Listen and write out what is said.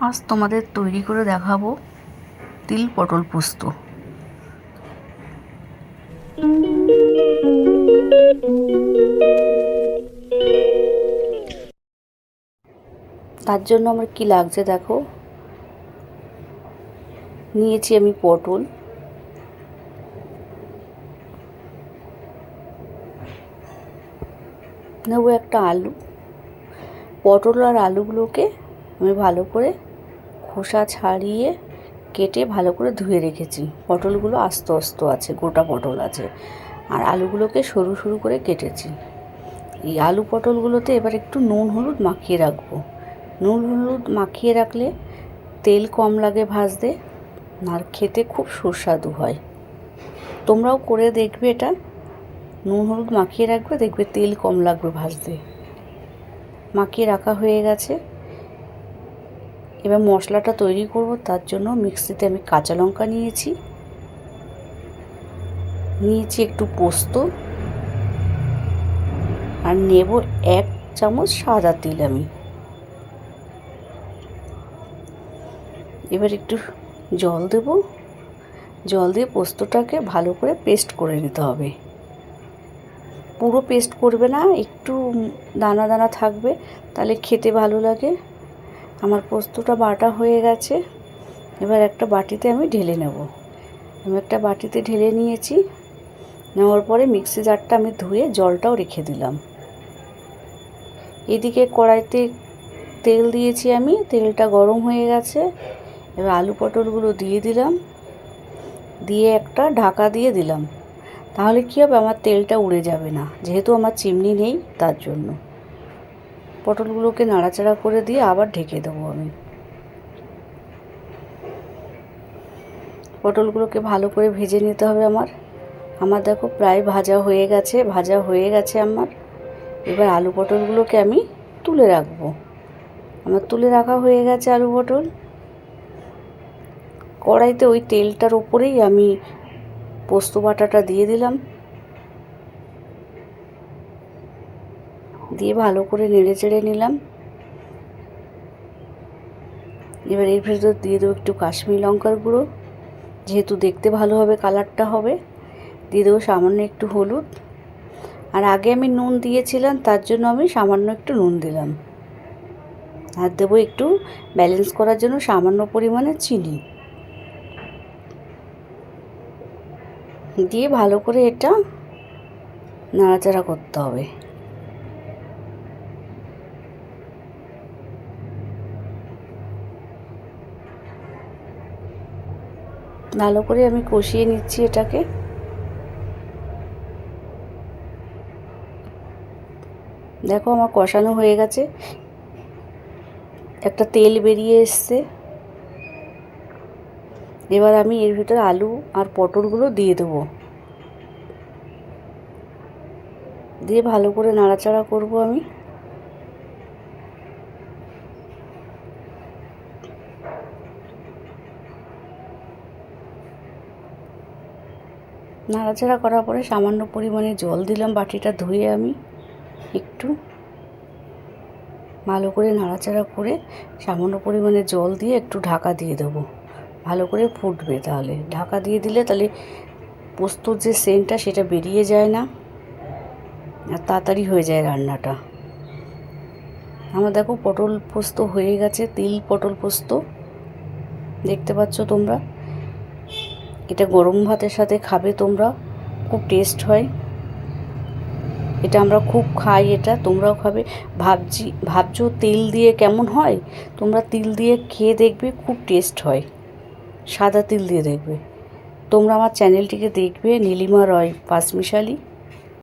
আজ তোমাদের তৈরি করে দেখাবো তিল পটল পোস্ত। তার জন্য আমার কি লাগছে দেখো? নিয়েছি আমি পটল। নেব একটা আলু। পটল আর আলুগুলোকে আমি ভালো করে খোসা ছাড়িয়ে কেটে ভালো করে ধুয়ে রেখেছি। পটলগুলো আস্ত আস্ত আছে, গোটা পটল আছে। আর আলুগুলোকে সরু সরু করে কেটেছি। এই আলু পটলগুলোতে এবার একটু নুন হলুদ মাখিয়ে রাখব। নুন হলুদ মাখিয়ে রাখলে তেল কম লাগে ভাজতে, আর খেতে খুব সুস্বাদু হয়। তোমরাও করে দেখবে এটা। নুন হলুদ মাখিয়ে রাখবে, দেখবে তেল কম লাগবে ভাজতে। মাখিয়ে রাখা হয়ে গেছে। এবার মশলাটা তৈরি করব, তার জন্য মিক্সিতে আমি কাঁচা লঙ্কা নিয়েছি। নিয়েছি একটু পোস্ত। আর নেব এক চামচ সাদা তিল আমি। এবার একটু জল দেব। জল দিয়ে পোস্তটাকে ভালো করে পেস্ট করে নিতে হবে। পুরো পেস্ট করবে না, একটু দানা দানা থাকবে, তাহলে খেতে ভালো লাগে। আমার পোস্তটা বাটা হয়ে গেছে, এবার একটা বাটিতে আমি ঢেলে নেব। আমি একটা বাটিতে ঢেলে নিয়েছি, নেওয়ার পরে মিক্সি জারটা আমি ধুয়ে জলটাও রেখে দিলাম। এদিকে কড়াইতে তেল দিয়েছি আমি, তেলটা গরম হয়ে গেছে, এবার আলু পটলগুলো দিয়ে দিলাম, দিয়ে একটা ঢাকা দিয়ে দিলাম। তাহলে কী হবে? আমার তেলটা উড়ে যাবে না, যেহেতু আমার চিমনি নেই তার জন্য। পটলগুলোকে নাড়াচাড়া করে দিয়ে আবার ঢেকে দেবো আমি। পটলগুলোকে ভালো করে ভেজে নিতে হবে আমার। আমার দেখো প্রায় ভাজা হয়ে গেছে, ভাজা হয়ে গেছে আমার। এবার আলু পটলগুলোকে আমি তুলে রাখব। আমার তুলে রাখা হয়ে গেছে আলু পটল। কড়াইতে ওই তেলটার ওপরেই আমি পোস্ত বাটাটা দিয়ে দিলাম। দিয়ে ভালো করে নেড়ে চেড়ে নিলাম। এবার এর ভেতর দিয়ে দেবো একটু কাশ্মীর লঙ্কার গুঁড়ো। যেহেতু দেখতে ভালো হবে, কালারটা হবে, দিয়ে দেবো সামান্য একটু হলুদ। আর আগে আমি নুন দিয়েছিলাম, তার জন্য আমি সামান্য একটু নুন দিলাম। আর দেবো একটু ব্যালেন্স করার জন্য সামান্য পরিমাণে চিনি। দিয়ে ভালো করে এটা নাড়াচাড়া করতে হবে। ভালো করে আমি কষিয়ে নিচ্ছি এটাকে। দেখো আমার কষানো হয়ে গেছে। একটা তেল বেরিয়ে এসছে। এবার আমি এর ভিতরে আলু আর পটলগুলো দিয়ে দেবো। দিয়ে ভালো করে নাড়াচাড়া করব আমি। নাড়াচাড়া করার পরে সামান্য পরিমাণে জল দিলাম বাটিটা ধুয়ে আমি একটু। ভালো করে নাড়াচাড়া করে সামান্য পরিমাণে জল দিয়ে একটু ঢাকা দিয়ে দেবো। ভালো করে ফুটবে তাহলে। ঢাকা দিয়ে দিলে তাহলে পোস্তর যে সেন্টটা সেটা বেরিয়ে যায় না। আর তাড়াতাড়ি হয়ে যায় রান্নাটা। আমার দেখো পটল পোস্ত হয়ে গেছে, তিল পটল পোস্ত। দেখতে পাচ্ছ তোমরা? এটা গরম ভাতের সাথে খাবে তোমরা, খুব টেস্ট হয়। এটা আমরা খুব খাই এটা, তোমরাও খাবে। ভাবছি, ভাবছ তেল দিয়ে কেমন হয়? তোমরা তিল দিয়ে খেয়ে দেখবে, খুব টেস্ট হয়। সাদা তিল দিয়ে দেখবে। তোমরা আমার চ্যানেলটিকে দেখবে, নীলিমা রয় পাঁচমিশালি